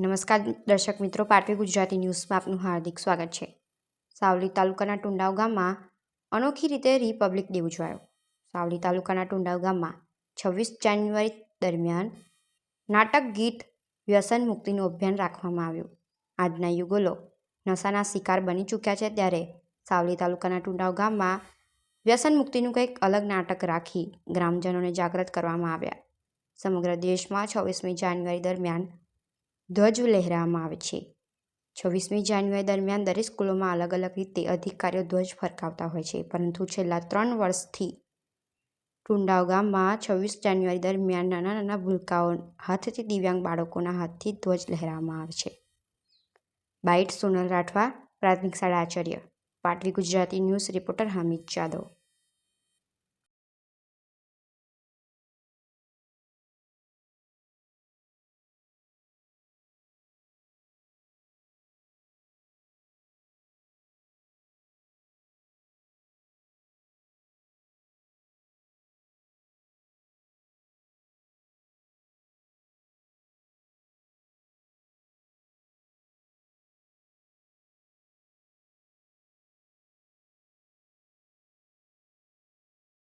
નમસ્કાર દર્શક મિત્રો પાટવી ગુજરાતી ન્યૂઝમાં આપનું હાર્દિક સ્વાગત છે. સાવલી તાલુકાના ટુંડાવ ગામમાં અનોખી રીતે રિપબ્લિક ડે ઉજવાયો. સાવલી તાલુકાના ટુંડાવ ગામમાં છવ્વીસ જાન્યુઆરી દરમિયાન નાટક, ગીત, વ્યસન મુક્તિનું અભિયાન રાખવામાં આવ્યું. આજના યુગલો નશાના શિકાર બની ચૂક્યા છે ત્યારે સાવલી તાલુકાના ટુંડાવ ગામમાં વ્યસન મુક્તિનું કંઈક અલગ નાટક રાખી ગ્રામજનોને જાગૃત કરવામાં આવ્યા. સમગ્ર દેશમાં છવ્વીસમી જાન્યુઆરી દરમિયાન ધ્વજ લહેરાવવામાં આવે છે. છવ્વીસમી જાન્યુઆરી દરમિયાન દરેક સ્કૂલોમાં અલગ અલગ રીતે અધિકારીઓ ધ્વજ ફરકાવતા હોય છે. પરંતુ છેલ્લા ત્રણ વર્ષથી ટુંડાવ ગામમાં છવ્વીસ જાન્યુઆરી દરમિયાન નાના નાના ભૂલકાઓ હાથથી દિવ્યાંગ બાળકોના હાથથી ધ્વજ લહેરાવવામાં આવે છે. બાઇટ સોનલ રાઠવા, પ્રાથમિક શાળા આચાર્ય પાટવી ગુજરાતી ન્યૂઝ રિપોર્ટર હામિદ જાદવ.